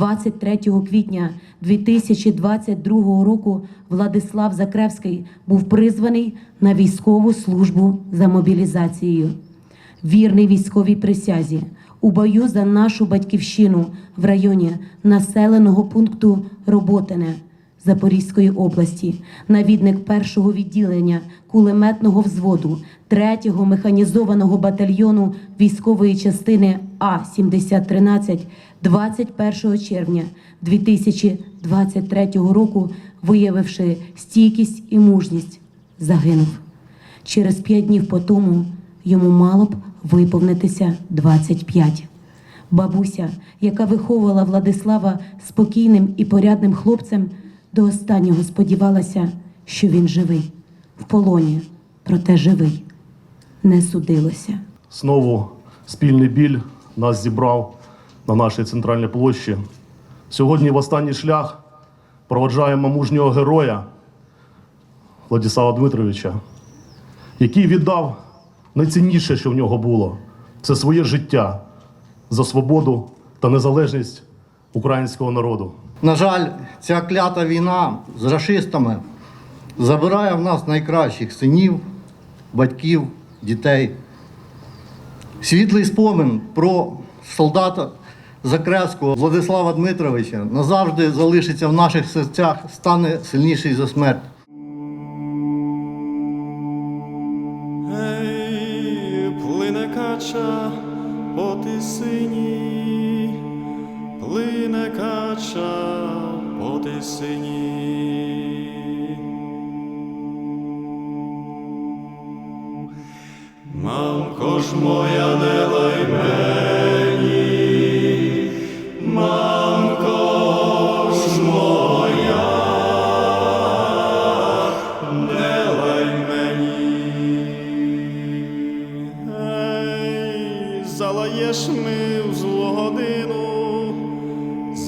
23 квітня 2022 року Владислав Закревський був призваний на військову службу за мобілізацією. Вірний військовій присязі у бою за нашу батьківщину в районі населеного пункту Роботине Запорізької області, навідник першого відділення кулеметного взводу 3-го механізованого батальйону військової частини А-7013 21 червня 2023 року, виявивши стійкість і мужність, загинув. Через п'ять днів по тому йому мало б виповнитися 25. Бабуся, яка виховувала Владислава спокійним і порядним хлопцем, до останнього сподівалася, що він живий, в полоні, проте живий. Не судилося. Знову спільний біль нас зібрав на нашій центральній площі. Сьогодні в останній шлях проводжаємо мужнього героя Владислава Дмитровича, який віддав найцінніше, що в нього було це своє життя за свободу та незалежність українського народу. На жаль, ця клята війна з рашистами забирає в нас найкращих синів, батьків, дітей. Світлий спомин про солдата Закревського Владислава Дмитровича назавжди залишиться в наших серцях, стане сильніший за смерть. Ей, плине кача по тисині, кача по тисині. Мамко ж моя не лай мені, мамко моя, не лай мені. Ей, залаєш ми в злу годину,